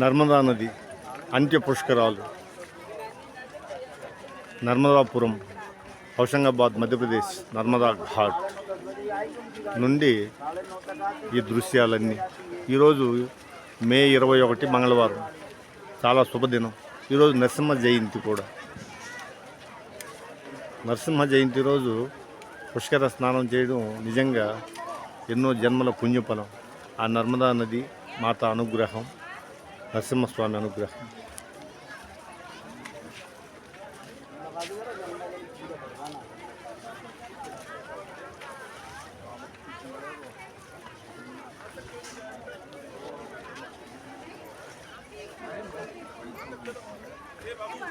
నర్మదా నది అంత్య పుష్కరాలు నర్మదాపురం హోషంగాబాద్ మధ్యప్రదేశ్ నర్మదా ఘాట్ నుండి ఈ దృశ్యాలన్నీ ఈరోజు మే ఇరవై ఒకటి మంగళవారం చాలా శుభదినం ఈరోజు నరసింహ జయంతి కూడా నరసింహ జయంతి రోజు పుష్కర స్నానం చేయడం నిజంగా ఎన్నో జన్మల పుణ్యఫలం ఆ నర్మదా నది మాత అనుగ్రహం నరసింహ స్వామి అనుగ్రహం ఏ బాబు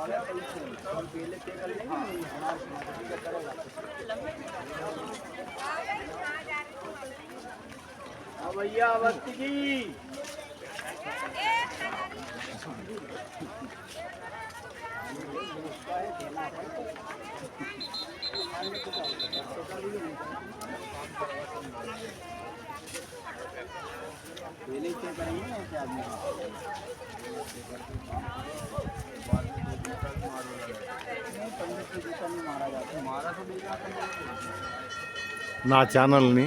भैया अवस्थी की पहले क्या करेंगे ऐसे आदमी నా ఛానల్ని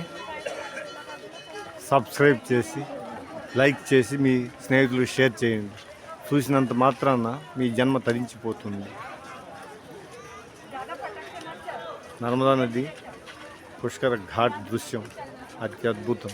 సబ్స్క్రైబ్ చేసి లైక్ చేసి మీ స్నేహితులు షేర్ చేయండి చూసినంత మాత్రాన మీ జన్మ తరించిపోతుంది నర్మదా నది పుష్కర ఘాట్ దృశ్యం అత్యద్భుతం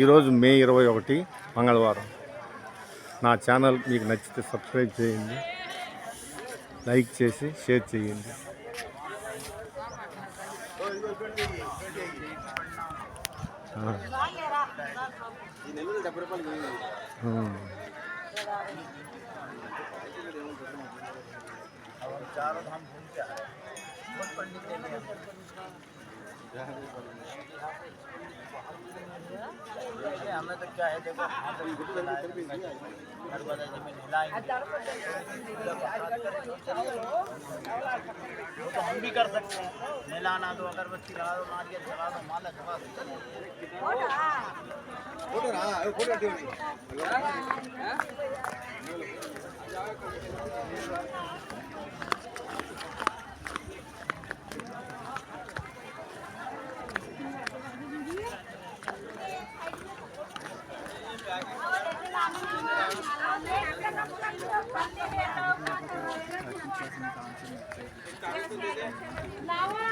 ఈరోజు మే ఇరవై ఒకటి మంగళవారం నా ఛానల్ మీకు నచ్చితే సబ్స్క్రైబ్ చేయండి లైక్ చేసి షేర్ చేయండి हमें तो क्या है देखो घर वाला जमीन हिलाएंगे तो हम भी कर सकते हैं नहलाना तो दो अगरबत्ती लगा दो नारियल चढ़ा दो माला चढ़ा फोटो रहा फोटो दे लावा